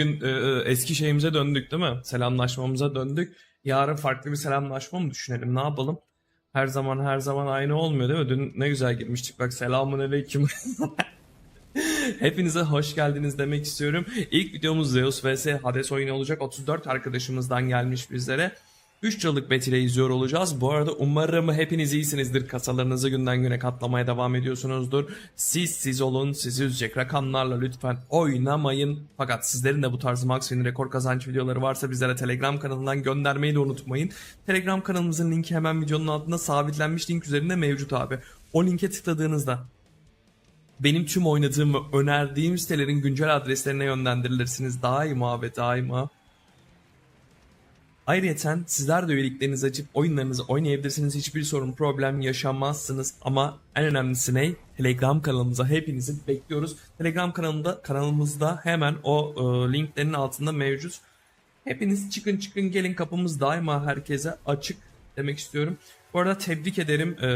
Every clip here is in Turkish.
bugün e, e, eski şeyimize döndük değil mi? Selamlaşmamıza döndük. Yarın farklı bir selamlaşma mı düşünelim? Ne yapalım? Her zaman her zaman aynı olmuyor değil mi? Dün ne güzel girmiştik. Bak selamun aleyküm. Hepinize hoş geldiniz demek istiyorum. İlk videomuz Zeus vs Hades oyunu olacak. 34 arkadaşımızdan gelmiş bizlere. 3 yıllık bet ile izliyor olacağız. Bu arada umarım hepiniz iyisinizdir. Kasalarınızı günden güne katlamaya devam ediyorsunuzdur. Siz siz olun. Sizi üzecek rakamlarla lütfen oynamayın. Fakat sizlerin de bu tarz max win rekor kazanç videoları varsa bizlere Telegram kanalından göndermeyi de unutmayın. Telegram kanalımızın linki hemen videonun altında sabitlenmiş link üzerinde mevcut abi. O linke tıkladığınızda benim tüm oynadığım ve önerdiğim sitelerin güncel adreslerine yönlendirilirsiniz. Daima ve daima. Ayrıca sizler de üyeliklerinizi açıp oyunlarınızı oynayabilirsiniz. Hiçbir sorun problem yaşamazsınız. Ama en önemlisi ne? Telegram kanalımıza hepinizi bekliyoruz. Telegram kanalında kanalımızda hemen o e, linklerin altında mevcut. Hepiniz çıkın çıkın gelin kapımız daima herkese açık demek istiyorum. Bu arada tebrik ederim. E,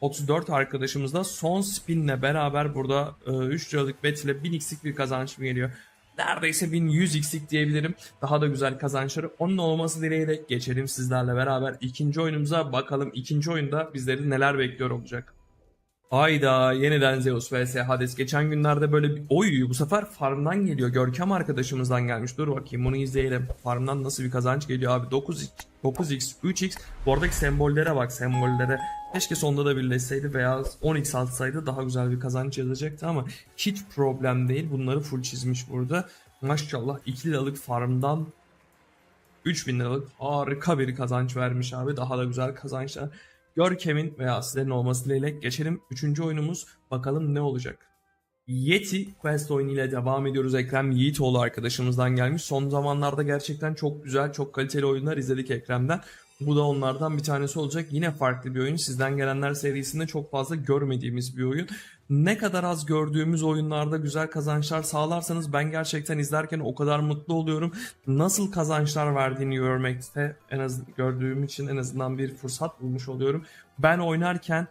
34 arkadaşımızla son spinle beraber burada e, 3 liralık bet ile 1000 x'lik bir kazanç mı geliyor? Neredeyse 1100 x'lik diyebilirim. Daha da güzel kazançları onun olması dileğiyle geçelim sizlerle beraber ikinci oyunumuza bakalım. İkinci oyunda bizleri neler bekliyor olacak. Ayda yeniden Zeus vs Hades. Geçen günlerde böyle bir oy bu sefer farmdan geliyor. Görkem arkadaşımızdan gelmiş. Dur bakayım bunu izleyelim. Farmdan nasıl bir kazanç geliyor abi. 9x, 9x, 3x. Bu aradaki sembollere bak sembollere. Keşke sonda da birleşseydi veya 10x atsaydı daha güzel bir kazanç yazacaktı ama hiç problem değil. Bunları full çizmiş burada. Maşallah 2 liralık farmdan 3000 liralık harika bir kazanç vermiş abi. Daha da güzel kazançlar. Görkem'in veya sizlerin olması dileğiyle geçelim. Üçüncü oyunumuz bakalım ne olacak. Yeti Quest oyunuyla devam ediyoruz. Ekrem Yiğitoğlu arkadaşımızdan gelmiş. Son zamanlarda gerçekten çok güzel, çok kaliteli oyunlar izledik Ekrem'den. Bu da onlardan bir tanesi olacak. Yine farklı bir oyun. Sizden gelenler serisinde çok fazla görmediğimiz bir oyun. Ne kadar az gördüğümüz oyunlarda güzel kazançlar sağlarsanız ben gerçekten izlerken o kadar mutlu oluyorum. Nasıl kazançlar verdiğini görmekte en az gördüğüm için en azından bir fırsat bulmuş oluyorum. Ben oynarken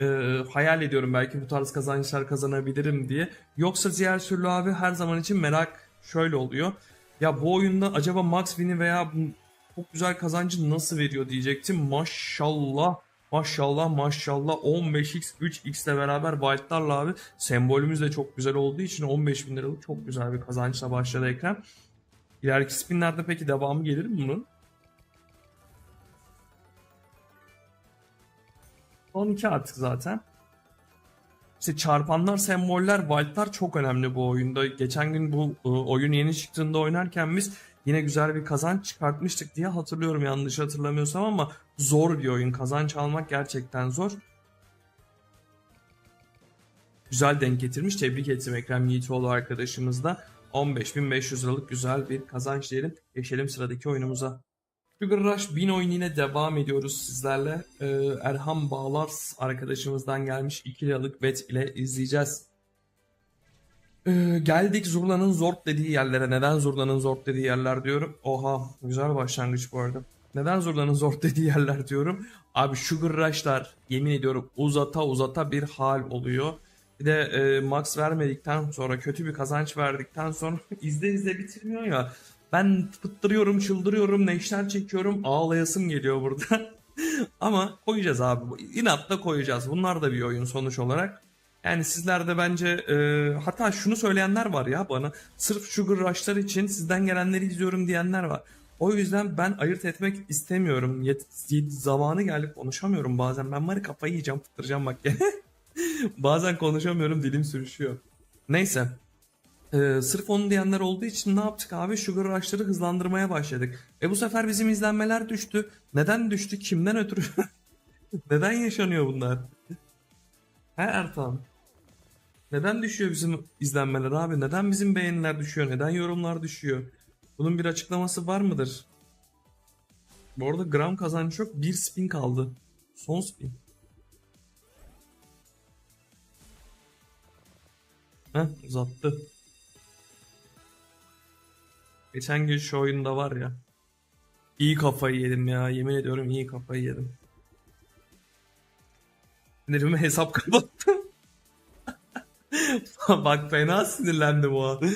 e, hayal ediyorum belki bu tarz kazançlar kazanabilirim diye. Yoksa diğer türlü abi her zaman için merak şöyle oluyor. Ya bu oyunda acaba max win'i veya çok güzel kazancı nasıl veriyor diyecektim. Maşallah. Maşallah maşallah 15x 3x ile beraber byte'larla abi sembolümüz de çok güzel olduğu için 15 bin liralık çok güzel bir kazançla başladı Ekrem. İleriki spinlerde peki devamı gelir mi bunun? Son iki artık zaten. İşte çarpanlar, semboller, byte'lar çok önemli bu oyunda. Geçen gün bu e, oyun yeni çıktığında oynarken biz yine güzel bir kazanç çıkartmıştık diye hatırlıyorum yanlış hatırlamıyorsam ama zor bir oyun. Kazanç almak gerçekten zor. Güzel denk getirmiş. Tebrik ettim Ekrem Yiğitoğlu arkadaşımız da. 15.500 liralık güzel bir kazanç diyelim. Geçelim sıradaki oyunumuza. Sugar Rush 1000 oyun yine devam ediyoruz sizlerle. Ee, Erhan Bağlar arkadaşımızdan gelmiş 2 liralık bet ile izleyeceğiz. Ee, geldik Zurna'nın Zort dediği yerlere. Neden Zurna'nın Zort dediği yerler diyorum. Oha güzel başlangıç bu arada. Neden Zurna'nın Zort dediği yerler diyorum. Abi Sugar Rush'lar yemin ediyorum uzata uzata bir hal oluyor. Bir de e, max vermedikten sonra kötü bir kazanç verdikten sonra izle izle bitirmiyor ya. Ben fıttırıyorum, çıldırıyorum, neşter çekiyorum, ağlayasım geliyor burada. Ama koyacağız abi. İnatla koyacağız. Bunlar da bir oyun sonuç olarak. Yani sizler de bence e, hatta şunu söyleyenler var ya bana sırf Sugar Rush'lar için sizden gelenleri izliyorum diyenler var. O yüzden ben ayırt etmek istemiyorum. Yet, zamanı gelip konuşamıyorum bazen. Ben ya kafayı yiyeceğim, fıttıracağım bak bazen konuşamıyorum, dilim sürüşüyor. Neyse. Ee, sırf onu diyenler olduğu için ne yaptık abi? Sugar Rush'ları hızlandırmaya başladık. E bu sefer bizim izlenmeler düştü. Neden düştü? Kimden ötürü? Neden yaşanıyor bunlar? He Ertan. Neden düşüyor bizim izlenmeler abi? Neden bizim beğeniler düşüyor? Neden yorumlar düşüyor? Bunun bir açıklaması var mıdır? Bu arada gram kazancı çok. Bir spin kaldı. Son spin. Heh uzattı. Geçen gün şu oyunda var ya. İyi kafayı yedim ya. Yemin ediyorum iyi kafayı yedim. Sinirime hesap kapattım. Bak fena sinirlendim o an.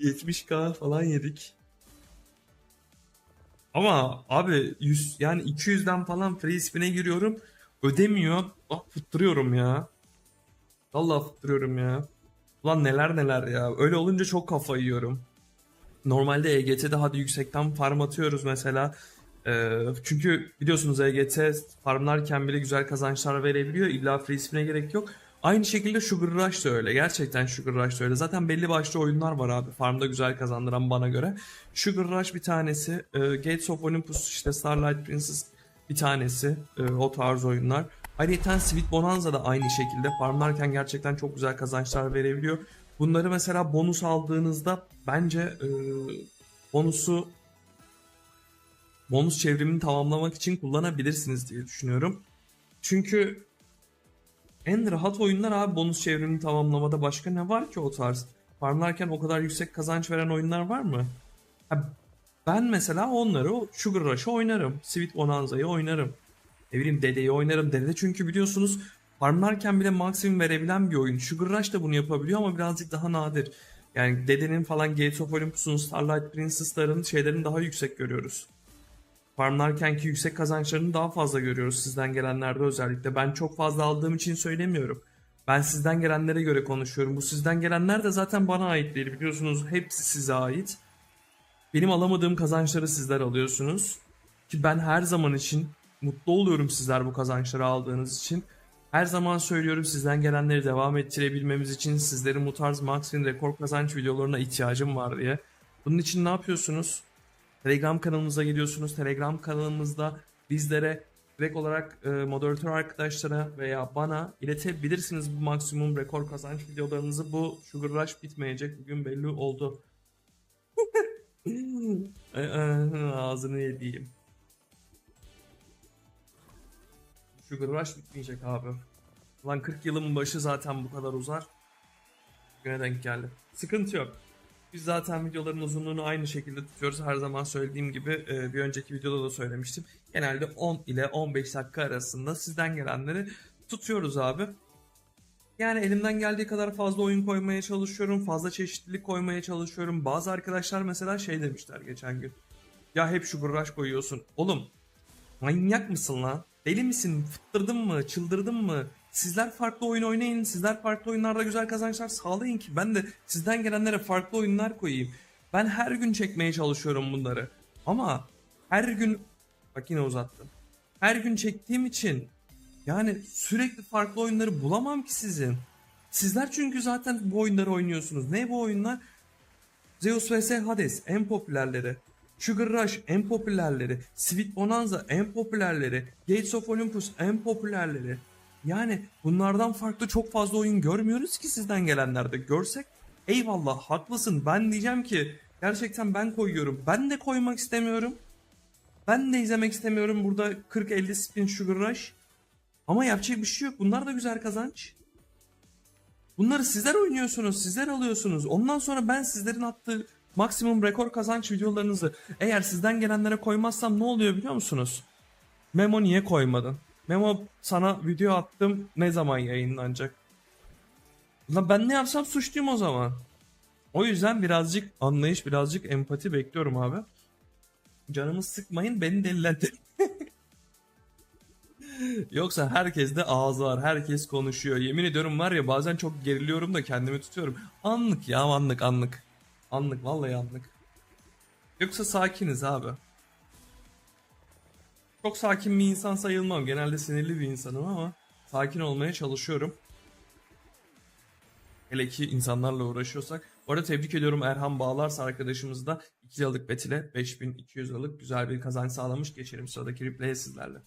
70k falan yedik. Ama abi 100 yani 200'den falan free spin'e giriyorum. Ödemiyor. Ah fıttırıyorum ya. Vallahi fıttırıyorum ya. Ulan neler neler ya. Öyle olunca çok kafa yiyorum. Normalde EGT'de hadi yüksekten farm atıyoruz mesela. Ee, çünkü biliyorsunuz EGT farmlarken bile güzel kazançlar verebiliyor. İlla free spin'e gerek yok. Aynı şekilde Sugar Rush da öyle. Gerçekten Sugar Rush da öyle. Zaten belli başlı oyunlar var abi. Farmda güzel kazandıran bana göre. Sugar Rush bir tanesi. e, Gates of Olympus işte Starlight Princess bir tanesi. e, o tarz oyunlar. Ayrıca Sweet Bonanza da aynı şekilde farmlarken gerçekten çok güzel kazançlar verebiliyor. Bunları mesela bonus aldığınızda bence e, bonusu bonus çevrimini tamamlamak için kullanabilirsiniz diye düşünüyorum. Çünkü en rahat oyunlar abi bonus çevrimini tamamlamada başka ne var ki o tarz? Farmlarken o kadar yüksek kazanç veren oyunlar var mı? Ha, ben mesela onları Sugar Rush'ı oynarım. Sweet Bonanza'yı oynarım. Ne bileyim Dede'yi oynarım. Dede çünkü biliyorsunuz farmlarken bile maksimum verebilen bir oyun. Sugar Rush da bunu yapabiliyor ama birazcık daha nadir. Yani Dede'nin falan Gates of Olympus'un, Starlight Princess'ların şeylerini daha yüksek görüyoruz. Farmlarkenki yüksek kazançlarını daha fazla görüyoruz sizden gelenlerde özellikle. Ben çok fazla aldığım için söylemiyorum. Ben sizden gelenlere göre konuşuyorum. Bu sizden gelenler de zaten bana ait değil biliyorsunuz. Hepsi size ait. Benim alamadığım kazançları sizler alıyorsunuz. Ki ben her zaman için mutlu oluyorum sizler bu kazançları aldığınız için. Her zaman söylüyorum sizden gelenleri devam ettirebilmemiz için sizlerin bu tarz Maxwin rekor kazanç videolarına ihtiyacım var diye. Bunun için ne yapıyorsunuz? Telegram kanalımıza geliyorsunuz. Telegram kanalımızda bizlere direkt olarak e, moderatör arkadaşlara veya bana iletebilirsiniz bu maksimum rekor kazanç videolarınızı. Bu Sugar Rush bitmeyecek. Bugün belli oldu. Ağzını yediğim. Sugar Rush bitmeyecek abi. Lan 40 yılın başı zaten bu kadar uzar. Güne denk geldi. Sıkıntı yok. Biz zaten videoların uzunluğunu aynı şekilde tutuyoruz. Her zaman söylediğim gibi e, bir önceki videoda da söylemiştim. Genelde 10 ile 15 dakika arasında sizden gelenleri tutuyoruz abi. Yani elimden geldiği kadar fazla oyun koymaya çalışıyorum. Fazla çeşitlilik koymaya çalışıyorum. Bazı arkadaşlar mesela şey demişler geçen gün. Ya hep şu Rush koyuyorsun. Oğlum manyak mısın lan? Deli misin? Fıttırdın mı? Çıldırdın mı? Sizler farklı oyun oynayın. Sizler farklı oyunlarda güzel kazançlar sağlayın ki ben de sizden gelenlere farklı oyunlar koyayım. Ben her gün çekmeye çalışıyorum bunları. Ama her gün bak yine uzattım. Her gün çektiğim için yani sürekli farklı oyunları bulamam ki sizin. Sizler çünkü zaten bu oyunları oynuyorsunuz. Ne bu oyunlar? Zeus vs Hades en popülerleri. Sugar Rush en popülerleri. Sweet Bonanza en popülerleri. Gates of Olympus en popülerleri. Yani bunlardan farklı çok fazla oyun görmüyoruz ki sizden gelenlerde. Görsek eyvallah haklısın ben diyeceğim ki gerçekten ben koyuyorum. Ben de koymak istemiyorum. Ben de izlemek istemiyorum burada 40-50 spin Sugar Rush. Ama yapacak bir şey yok. Bunlar da güzel kazanç. Bunları sizler oynuyorsunuz, sizler alıyorsunuz. Ondan sonra ben sizlerin attığı maksimum rekor kazanç videolarınızı eğer sizden gelenlere koymazsam ne oluyor biliyor musunuz? Memo niye koymadın? Memo sana video attım ne zaman yayınlanacak? Lan ben ne yapsam suçluyum o zaman. O yüzden birazcık anlayış, birazcık empati bekliyorum abi. Canımı sıkmayın, beni delilendirin. Yoksa herkes de ağzı var. Herkes konuşuyor. Yemin ediyorum var ya bazen çok geriliyorum da kendimi tutuyorum. Anlık ya anlık anlık. Anlık vallahi anlık. Yoksa sakiniz abi. Çok sakin bir insan sayılmam. Genelde sinirli bir insanım ama sakin olmaya çalışıyorum. Hele ki insanlarla uğraşıyorsak. Bu arada tebrik ediyorum Erhan Bağlarsa arkadaşımız da 2 liralık bet ile 5200 liralık güzel bir kazanç sağlamış. Geçelim sıradaki replay'e sizlerle.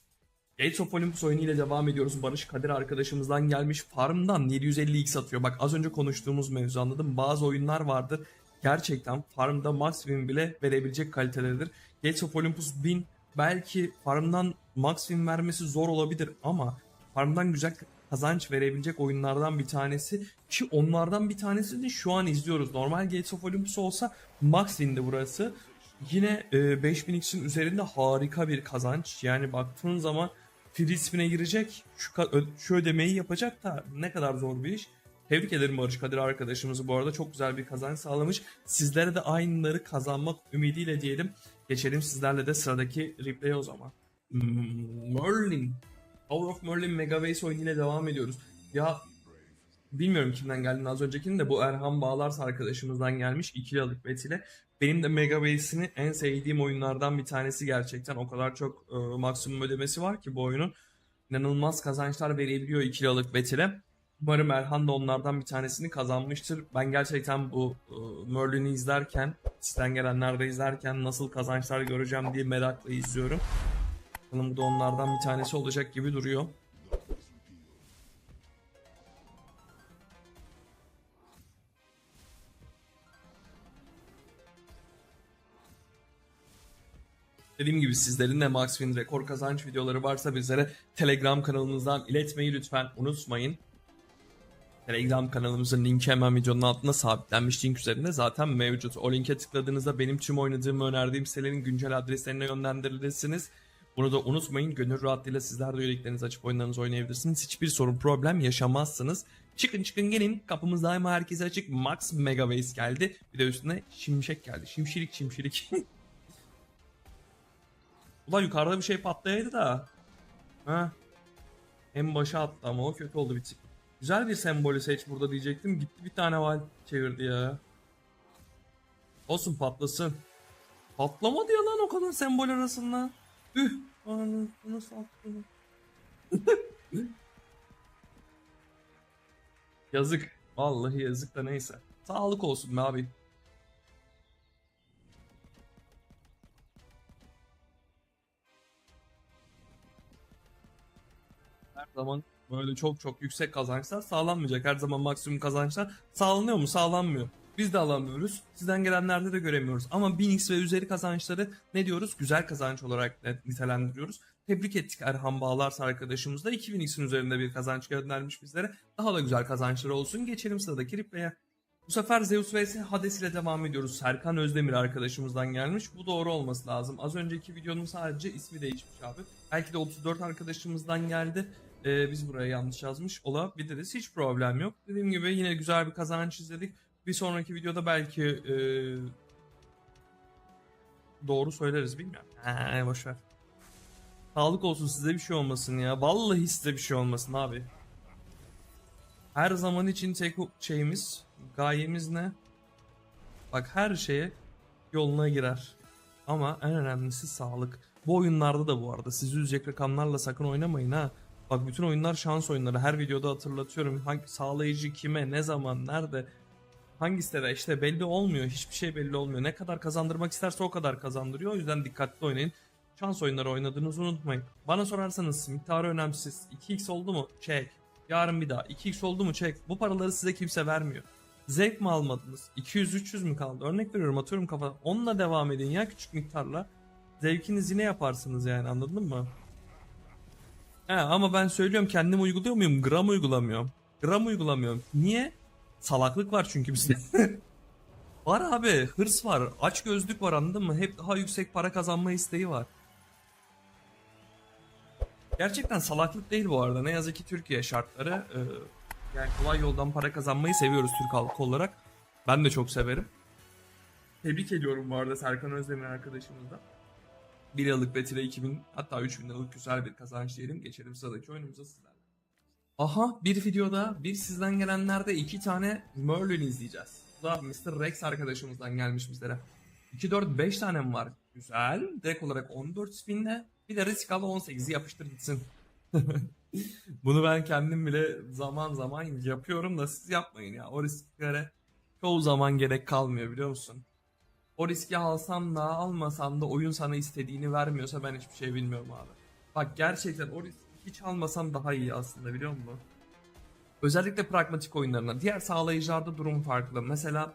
Gates of Olympus oyunu ile devam ediyoruz. Barış Kadir arkadaşımızdan gelmiş farmdan 750x atıyor. Bak az önce konuştuğumuz mevzu anladım. Bazı oyunlar vardır. Gerçekten farmda max win bile verebilecek kalitededir. Gates of Olympus 1000 belki farmdan max win vermesi zor olabilir ama farmdan güzel kazanç verebilecek oyunlardan bir tanesi ki onlardan bir tanesini şu an izliyoruz. Normal Gates of Olympus olsa max win'di burası. Yine e, 5000x'in üzerinde harika bir kazanç. Yani baktığın zaman free spin'e girecek, şu, şu ödemeyi yapacak da ne kadar zor bir iş. Tebrik ederim Barış Kadir arkadaşımızı bu arada çok güzel bir kazanç sağlamış. Sizlere de aynıları kazanmak ümidiyle diyelim. Geçelim sizlerle de sıradaki replay o zaman. Merlin. Power of Merlin Mega Base oyunuyla devam ediyoruz. Ya bilmiyorum kimden geldiğini az öncekinin de bu Erhan Bağlars arkadaşımızdan gelmiş. 2 liralık betiyle. Benim de Mega Base'ini en sevdiğim oyunlardan bir tanesi gerçekten. O kadar çok e, maksimum ödemesi var ki bu oyunun. İnanılmaz kazançlar verebiliyor 2 liralık betile. Umarım Erhan da onlardan bir tanesini kazanmıştır. Ben gerçekten bu e, Merlin'i izlerken, sizden gelenlerde izlerken nasıl kazançlar göreceğim diye merakla izliyorum. Bakalım bu da onlardan bir tanesi olacak gibi duruyor. Dediğim gibi sizlerin de Max Win rekor kazanç videoları varsa bizlere Telegram kanalımızdan iletmeyi lütfen unutmayın. Telegram kanalımızın linki hemen videonun altında sabitlenmiş link üzerinde zaten mevcut. O linke tıkladığınızda benim tüm oynadığımı önerdiğim sitelerin güncel adreslerine yönlendirilirsiniz. Bunu da unutmayın. Gönül rahatlığıyla sizler de üyeliklerinizi açıp oyunlarınızı oynayabilirsiniz. Hiçbir sorun problem yaşamazsınız. Çıkın çıkın gelin. Kapımız daima herkese açık. Max Megabase geldi. Bir de üstüne şimşek geldi. Şimşirik şimşirik. Ulan yukarıda bir şey patlayaydı da. Ha. En başa attı ama o kötü oldu bir tık. Güzel bir sembolü seç burada diyecektim. Gitti bir tane val çevirdi ya. Olsun patlasın. Patlamadı ya lan o kadar sembol arasında. Üh. Ananı nasıl attı? yazık. Vallahi yazık da neyse. Sağlık olsun be abi. her zaman böyle çok çok yüksek kazançlar sağlanmayacak. Her zaman maksimum kazançlar sağlanıyor mu? Sağlanmıyor. Biz de alamıyoruz. Sizden gelenlerde de göremiyoruz. Ama 1000x ve üzeri kazançları ne diyoruz? Güzel kazanç olarak nitelendiriyoruz. Tebrik ettik Erhan Bağlars arkadaşımız da 2000x'in üzerinde bir kazanç göndermiş bizlere. Daha da güzel kazançları olsun. Geçelim sıradaki replay'e. Bu sefer Zeus vs Hades ile devam ediyoruz. Serkan Özdemir arkadaşımızdan gelmiş. Bu doğru olması lazım. Az önceki videonun sadece ismi değişmiş abi. Belki de 34 arkadaşımızdan geldi. Ee, biz buraya yanlış yazmış olabiliriz. Hiç problem yok. Dediğim gibi yine güzel bir kazanç izledik. Bir sonraki videoda belki e, doğru söyleriz bilmiyorum. Ha, boşver. Sağlık olsun size bir şey olmasın ya. Vallahi size bir şey olmasın abi. Her zaman için tek şeyimiz, gayemiz ne? Bak her şeye yoluna girer. Ama en önemlisi sağlık. Bu oyunlarda da bu arada sizi üzecek rakamlarla sakın oynamayın ha. Bak bütün oyunlar şans oyunları. Her videoda hatırlatıyorum. Hangi sağlayıcı kime, ne zaman, nerede, hangi sitede işte belli olmuyor. Hiçbir şey belli olmuyor. Ne kadar kazandırmak isterse o kadar kazandırıyor. O yüzden dikkatli oynayın. Şans oyunları oynadığınızı unutmayın. Bana sorarsanız miktarı önemsiz. 2x oldu mu? Çek. Yarın bir daha. 2x oldu mu? Çek. Bu paraları size kimse vermiyor. Zevk mi almadınız? 200-300 mü kaldı? Örnek veriyorum atıyorum kafa. Onunla devam edin ya küçük miktarla. Zevkiniz yine yaparsınız yani anladın mı? He, ama ben söylüyorum kendim uyguluyor muyum? Gram uygulamıyorum. Gram uygulamıyorum. Niye? Salaklık var çünkü bizde. var abi hırs var. Aç gözlük var anladın mı? Hep daha yüksek para kazanma isteği var. Gerçekten salaklık değil bu arada. Ne yazık ki Türkiye şartları. e, yani kolay yoldan para kazanmayı seviyoruz Türk halkı olarak. Ben de çok severim. Tebrik ediyorum bu arada Serkan Özdemir arkadaşımızdan. 1 yıllık betire 2000 hatta 3000 liralık güzel bir kazanç diyelim. Geçelim sıradaki oyunumuza sizlerle. Aha bir videoda bir sizden gelenlerde iki tane Merlin izleyeceğiz. Bu da Mr. Rex arkadaşımızdan gelmiş bizlere. 2, 4, 5 tane mi var? Güzel. Direkt olarak 14 spinle bir de risk al 18'i yapıştır gitsin. Bunu ben kendim bile zaman zaman yapıyorum da siz yapmayın ya. O risklere çoğu zaman gerek kalmıyor biliyor musun? O riski alsam da almasam da oyun sana istediğini vermiyorsa ben hiçbir şey bilmiyorum abi. Bak gerçekten o riski hiç almasam daha iyi aslında biliyor musun? Özellikle pragmatik oyunlarına. Diğer sağlayıcılarda durum farklı. Mesela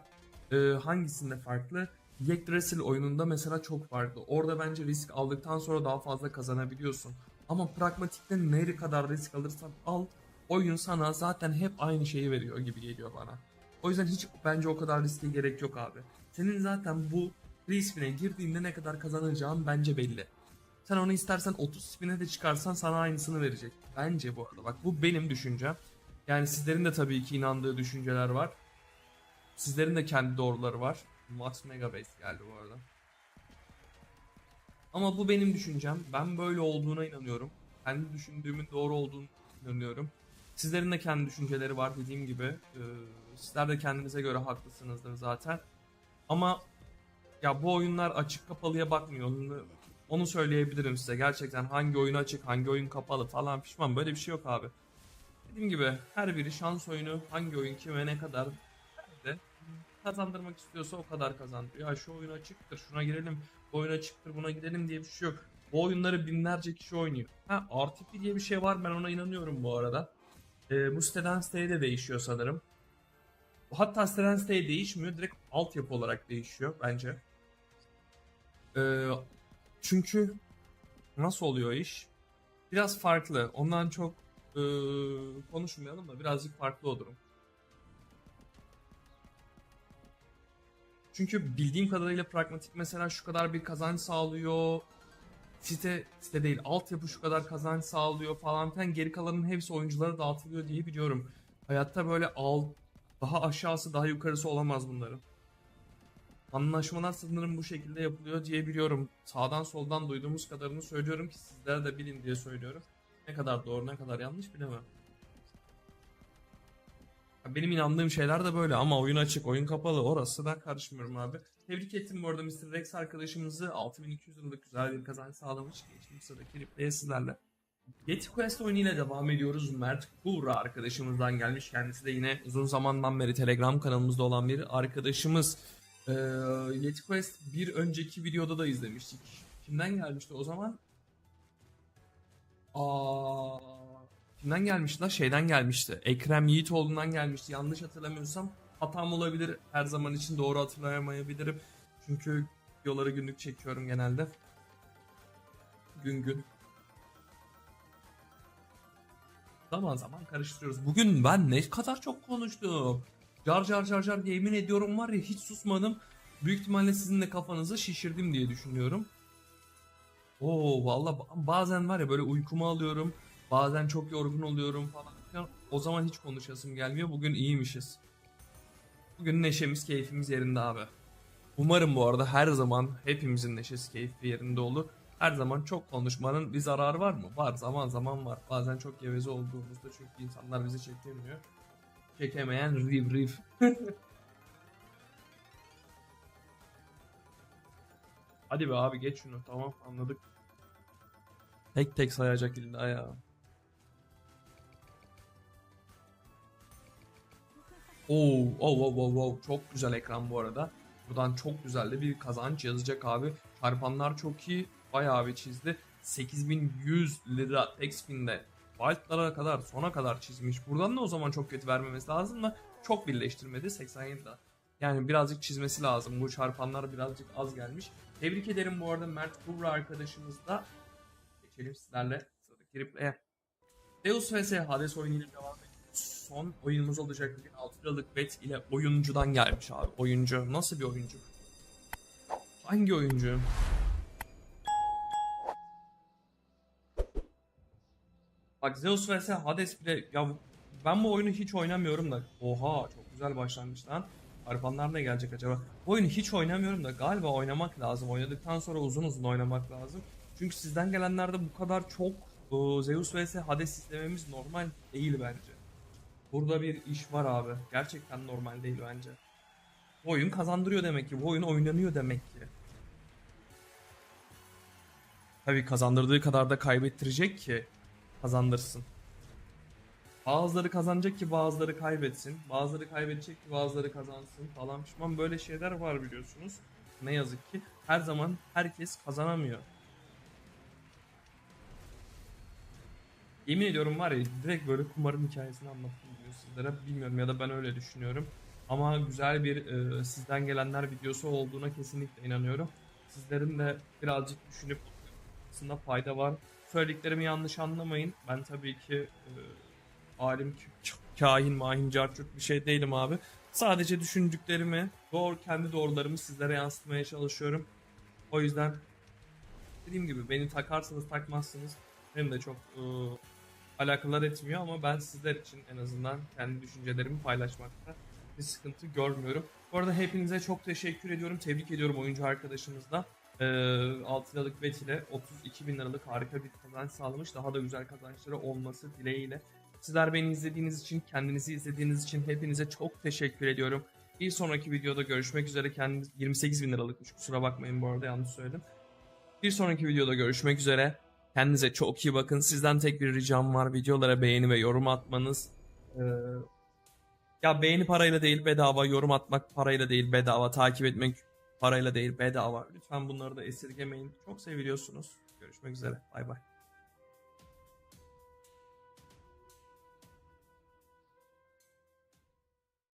e, hangisinde farklı? Yggdrasil oyununda mesela çok farklı. Orada bence risk aldıktan sonra daha fazla kazanabiliyorsun. Ama pragmatikte ne kadar risk alırsan al oyun sana zaten hep aynı şeyi veriyor gibi geliyor bana. O yüzden hiç bence o kadar riske gerek yok abi. Senin zaten bu resmine girdiğinde ne kadar kazanacağın bence belli. Sen onu istersen 30 spin'e de çıkarsan sana aynısını verecek. Bence bu arada. Bak bu benim düşüncem. Yani sizlerin de tabii ki inandığı düşünceler var. Sizlerin de kendi doğruları var. Max Megabase geldi bu arada. Ama bu benim düşüncem. Ben böyle olduğuna inanıyorum. Kendi düşündüğümün doğru olduğunu inanıyorum. Sizlerin de kendi düşünceleri var dediğim gibi. Ee, sizler de kendinize göre haklısınızdır zaten. Ama ya bu oyunlar açık kapalıya bakmıyor. Onu, onu söyleyebilirim size. Gerçekten hangi oyun açık, hangi oyun kapalı falan pişman. Böyle bir şey yok abi. Dediğim gibi her biri şans oyunu. Hangi oyun kime ne kadar de kazandırmak istiyorsa o kadar kazandırıyor. Ya şu oyun açıktır, şuna girelim. Bu oyun açıktır, buna gidelim diye bir şey yok. Bu oyunları binlerce kişi oynuyor. Ha RTP diye bir şey var ben ona inanıyorum bu arada. Ee, bu siteden siteye de değişiyor sanırım. Hatta siteden değişmiyor. Direkt altyapı olarak değişiyor bence. Ee, çünkü nasıl oluyor iş? Biraz farklı. Ondan çok ee, konuşmayalım da birazcık farklı o durum. Çünkü bildiğim kadarıyla pragmatik mesela şu kadar bir kazanç sağlıyor. Site, site değil altyapı şu kadar kazanç sağlıyor falan filan. Geri kalanın hepsi oyunculara dağıtılıyor diye biliyorum. Hayatta böyle al, daha aşağısı daha yukarısı olamaz bunların. Anlaşmalar sanırım bu şekilde yapılıyor diye biliyorum. Sağdan soldan duyduğumuz kadarını söylüyorum ki sizler de bilin diye söylüyorum. Ne kadar doğru ne kadar yanlış bilemem. Benim inandığım şeyler de böyle ama oyun açık, oyun kapalı orası ben karışmıyorum abi. Tebrik ettim bu arada Mr. Rex arkadaşımızı 6200 liralık güzel bir kazanç sağlamış. Geçtiğimiz sıradaki replay'e sizlerle. Yeti Quest oyunuyla devam ediyoruz. Mert Kura arkadaşımızdan gelmiş. Kendisi de yine uzun zamandan beri Telegram kanalımızda olan bir arkadaşımız. Ee, Yeti Quest bir önceki videoda da izlemiştik. Kimden gelmişti o zaman? Aa, kimden gelmişti lan? Şeyden gelmişti. Ekrem Yiğitoğlu'ndan gelmişti. Yanlış hatırlamıyorsam hatam olabilir. Her zaman için doğru hatırlayamayabilirim. Çünkü videoları günlük çekiyorum genelde. Gün gün. Zaman zaman karıştırıyoruz. Bugün ben ne kadar çok konuştum. Car car car car diye yemin ediyorum var ya hiç susmadım. Büyük ihtimalle sizin de kafanızı şişirdim diye düşünüyorum. Oo valla ba- bazen var ya böyle uykumu alıyorum. Bazen çok yorgun oluyorum falan. O zaman hiç konuşasım gelmiyor. Bugün iyiymişiz. Bugün neşemiz keyfimiz yerinde abi. Umarım bu arada her zaman hepimizin neşesi keyfi yerinde olur. Her zaman çok konuşmanın bir zararı var mı? Var zaman zaman var. Bazen çok geveze olduğumuzda çünkü insanlar bizi çekemiyor. Çekemeyen riv riv. Hadi be abi geç şunu tamam anladık. Tek tek sayacak illa ya. Oo, oh, oh, oh, oh. Çok güzel ekran bu arada. Buradan çok güzel de bir kazanç yazacak abi. Çarpanlar çok iyi. Bayağı bir çizdi. 8100 lira tek spinde Wild'lara kadar sona kadar çizmiş. Buradan da o zaman çok kötü vermemesi lazım da çok birleştirmedi 87 lira. Yani birazcık çizmesi lazım. Bu çarpanlar birazcık az gelmiş. Tebrik ederim bu arada Mert Kubra arkadaşımız da. Geçelim sizlerle sıradaki replay'e. Deus vs Hades oyunuyla devam ediyoruz. Son oyunumuz olacak bugün 6 liralık bet ile oyuncudan gelmiş abi. Oyuncu. Nasıl bir oyuncu? Hangi oyuncu? Bak Zeus vs Hades bile ya ben bu oyunu hiç oynamıyorum da oha çok güzel başlangıç lan. Arpanlar ne gelecek acaba? Bu oyunu hiç oynamıyorum da galiba oynamak lazım. Oynadıktan sonra uzun uzun oynamak lazım. Çünkü sizden gelenlerde bu kadar çok e, Zeus vs Hades izlememiz normal değil bence. Burada bir iş var abi. Gerçekten normal değil bence. Bu oyun kazandırıyor demek ki. Bu oyun oynanıyor demek ki. Tabii kazandırdığı kadar da kaybettirecek ki kazandırsın. Bazıları kazanacak ki bazıları kaybetsin. Bazıları kaybedecek ki bazıları kazansın falan pişman. Böyle şeyler var biliyorsunuz. Ne yazık ki her zaman herkes kazanamıyor. Yemin ediyorum var ya direkt böyle kumarın hikayesini anlattım diyor sizlere. Bilmiyorum ya da ben öyle düşünüyorum. Ama güzel bir e, sizden gelenler videosu olduğuna kesinlikle inanıyorum. Sizlerin de birazcık düşünüp aslında fayda var. Söylediklerimi yanlış anlamayın. Ben tabii ki e, alim, kahin, mahin, carçurt bir şey değilim abi. Sadece düşündüklerimi, doğru kendi doğrularımı sizlere yansıtmaya çalışıyorum. O yüzden dediğim gibi beni takarsanız takmazsınız benim de çok e, alakalar etmiyor ama ben sizler için en azından kendi düşüncelerimi paylaşmakta bir sıkıntı görmüyorum. Bu arada hepinize çok teşekkür ediyorum. Tebrik ediyorum oyuncu arkadaşımızla. Ee, 6 liralık bet ile 32 bin liralık harika bir kazanç sağlamış. Daha da güzel kazançları olması dileğiyle. Sizler beni izlediğiniz için, kendinizi izlediğiniz için hepinize çok teşekkür ediyorum. Bir sonraki videoda görüşmek üzere. Kendiniz 28 bin liralıkmış kusura bakmayın bu arada yanlış söyledim. Bir sonraki videoda görüşmek üzere. Kendinize çok iyi bakın. Sizden tek bir ricam var. Videolara beğeni ve yorum atmanız. Ee, ya beğeni parayla değil bedava, yorum atmak parayla değil bedava, takip etmek parayla değil bedava. Lütfen bunları da esirgemeyin. Çok seviliyorsunuz. Görüşmek üzere. Bay bay.